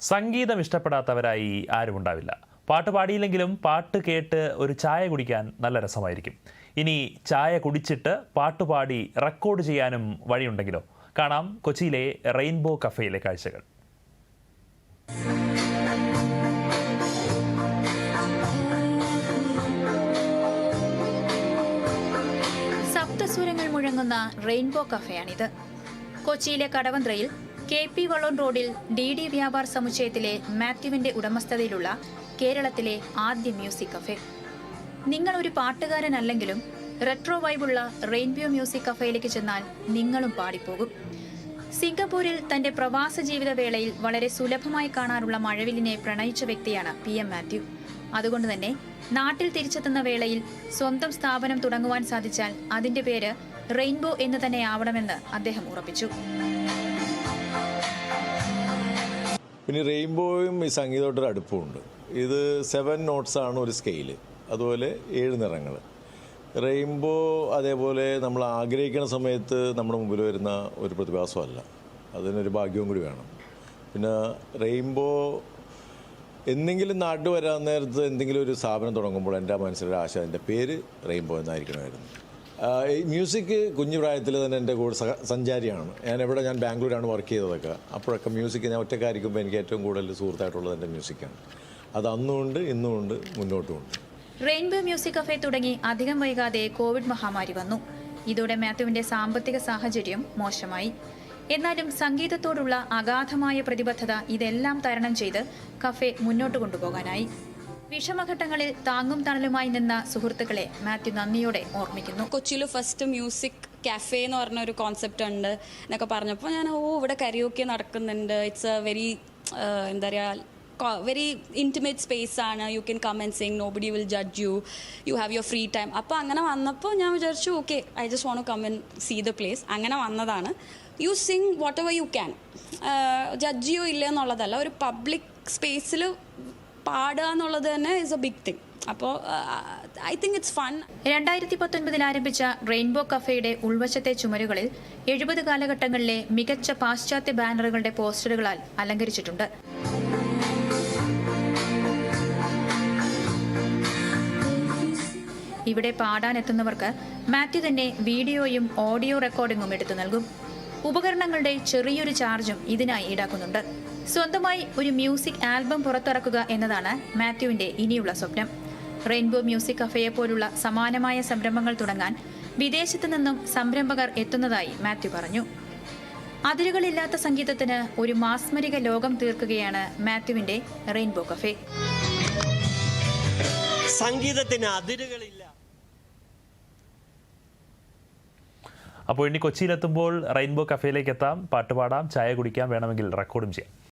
സംഗീതം ഇഷ്ടപ്പെടാത്തവരായി ആരും ഉണ്ടാവില്ല. പാട്ട് പാടിയില്ലെങ്കിലും പാട്ട് കേട്ട് ഒരു ചായ കുടിക്കാൻ നല്ല രസമായിരിക്കും. ഇനി ചായ കുടിച്ചിട്ട് പാട്ട് പാടി റെക്കോർഡ് ചെയ്യാനും വഴിയുണ്ടെങ്കിലോ? കാണാം കൊച്ചിയിലെ റെയിൻബോ കഫേയിലെ കാഴ്ചകൾ. സപ്തസ്വരങ്ങൾ മുഴങ്ങുന്ന റെയിൻബോ കഫേയാണിത്. കൊച്ചിയിലെ കടവന്ത്രയിൽ കെ പി വള്ളോൺ റോഡിൽ ഡി ഡി വ്യാപാർ സമുച്ചയത്തിലെ മാത്യുവിന്റെ ഉടമസ്ഥതയിലുള്ള കേരളത്തിലെ ആദ്യ മ്യൂസിക് കഫേ. നിങ്ങൾ ഒരു പാട്ടുകാരനല്ലെങ്കിലും റെട്രോ വൈബുള്ള റെയിൻബ്യൂ മ്യൂസിക് കഫേയിലേക്ക് ചെന്നാൽ നിങ്ങളും പാടിപ്പോകും. സിംഗപ്പൂരിൽ തന്റെ പ്രവാസ ജീവിതവേളയിൽ വളരെ സുലഭമായി കാണാറുള്ള മഴവിലിനെ പ്രണയിച്ച വ്യക്തിയാണ് പി എം മാത്യു. അതുകൊണ്ട് തന്നെ നാട്ടിൽ തിരിച്ചെത്തുന്ന വേളയിൽ സ്വന്തം സ്ഥാപനം തുടങ്ങുവാൻ സാധിച്ചാൽ അതിന്റെ പേര് റെയിൻബോ എന്ന് തന്നെ ആവണമെന്ന് അദ്ദേഹം ഉറപ്പിച്ചു. പിന്നെ റെയിൻബോയും ഈ സംഗീതമായിട്ടൊരു അടുപ്പമുണ്ട്. ഇത് സെവൻ നോട്ട്സ് ആണ് ഒരു സ്കെയിൽ അതുപോലെ ഏഴ് നിറങ്ങൾ. റെയിൻബോ അതേപോലെ നമ്മൾ ആഗ്രഹിക്കുന്ന സമയത്ത് നമ്മുടെ മുമ്പിൽ വരുന്ന ഒരു പ്രതിഭാസമല്ല. അതിനൊരു ഭാഗ്യവും കൂടി വേണം. പിന്നെ റെയിൻബോ എന്തെങ്കിലും നാട്ടിൽ വരാൻ നേരത്ത് എന്തെങ്കിലും ഒരു സ്ഥാപനം തുടങ്ങുമ്പോൾ എന്റെ മനസ്സിലൊരു ആശ എന്റെ പേര് റെയിൻബോ എന്നായിരിക്കണമായിരുന്നു. മ്യൂസിക് കുഞ്ഞു പ്രായത്തിൽ തന്നെ എന്റെ കൂടെ സഞ്ചാരിയാണ്. ഞാൻ എവിടെ ഞാൻ ബാംഗ്ലൂരാണ് വർക്ക് ചെയ്തതൊക്കെ. അപ്പോഴൊക്കെ മ്യൂസിക് ഞാൻ ഒറ്റക്കാരിക്കുമ്പോൾ എനിക്ക് ഏറ്റവും കൂടുതൽ സുഹൃത്തായിട്ടുള്ളത് എന്റെ മ്യൂസിക്കാണ് അത് അന്നുമുണ്ട് ഇന്നുമുണ്ട് മുന്നോട്ടുമുണ്ട്. റെയിൻബോ മ്യൂസിക് കഫേ തുടങ്ങി അധികം വൈകാതെ കോവിഡ് മഹാമാരി വന്നു. ഇതോടെ മാത്യുവിന്റെ സാമ്പത്തിക സാഹചര്യം മോശമായി. എന്നാലും സംഗീതത്തോടുള്ള അഗാധമായ പ്രതിബദ്ധത ഇതെല്ലാം തരണം ചെയ്ത് കഫേ മുന്നോട്ട് കൊണ്ടുപോകാനായി. വിഷമഘട്ടങ്ങളിൽ താങ്ങും തണലുമായി നിന്ന സുഹൃത്തുക്കളെ മാത്യു നന്ദിയോടെ ഓർമ്മിക്കുന്നു. കൊച്ചിയിൽ ഫസ്റ്റ് മ്യൂസിക് കാഫേ എന്ന് പറഞ്ഞ ഒരു കോൺസെപ്റ്റ് ഉണ്ട് എന്നൊക്കെ പറഞ്ഞപ്പോൾ ഞാൻ ഓ ഇവിടെ കരിയോക്കെ നടക്കുന്നുണ്ട്. ഇറ്റ്സ് എ വെരി എന്താ പറയുക വെരി ഇന്റിമേറ്റ് സ്പേസ് ആണ്. You can come and sing nobody will judge you you have your free time അപ്പോൾ അങ്ങനെ വന്നപ്പോൾ ഞാൻ വിചാരിച്ചു okay I just want come and see the place അങ്ങനെ വന്നതാണ്. You sing whatever you can judge ചെയ്യോ ഇല്ല എന്നുള്ളതല്ല ഒരു പബ്ലിക് സ്പേസിൽ പാടുക എന്നുള്ളത് തന്നെ ഇസ് എ ബിഗ് തിങ് അപ്പോൾ ഐ തിങ്ക് ഇറ്റ്സ് ഫൺ രണ്ടായിരത്തി പത്തൊൻപതിൽ ആരംഭിച്ച റെയിൻബോ കഫേയുടെ ഉൾവശത്തെ ചുമരുകളിൽ എഴുപത് കാലഘട്ടങ്ങളിലെ മികച്ച പാശ്ചാത്യ ബാനറുകളുടെ പോസ്റ്ററുകളാൽ അലങ്കരിച്ചിട്ടുണ്ട്. ഇവിടെ പാടാനെത്തുന്നവർക്ക് മാത്യു തന്നെ വീഡിയോയും ഓഡിയോ റെക്കോർഡിംഗും എടുത്തു നൽകും. ഉപകരണങ്ങളുടെ ചെറിയൊരു ചാർജും ഇതിനായി ഈടാക്കുന്നുണ്ട്. സ്വന്തമായി ഒരു മ്യൂസിക് ആൽബം പുറത്തിറക്കുക എന്നതാണ് മാത്യുവിന്റെ ഇനിയുള്ള സ്വപ്നം. റെയിൻബോ മ്യൂസിക് കഫേയെ പോലുള്ള സമാനമായ സംരംഭങ്ങൾ തുടങ്ങാൻ വിദേശത്തു നിന്നും സംരംഭകർ എത്തുന്നതായി മാത്യു പറഞ്ഞു. അതിരുകളില്ലാത്ത സംഗീതത്തിന് ഒരു മാസ്മരിക ലോകം തീർക്കുകയാണ് മാത്യുവിന്റെ റെയിൻബോ കഫേ. സംഗീതത്തിന് അതിരുകളില്ല. അപ്പോൾ ഇനി കൊച്ചിയിലെത്തുമ്പോൾ റെയിൻബോ കഫേയിലേക്ക് എത്താം. പാട്ടുപാടാം ചായ കുടിക്കാം വേണമെങ്കിൽ റെക്കോർഡും ചെയ്യാം.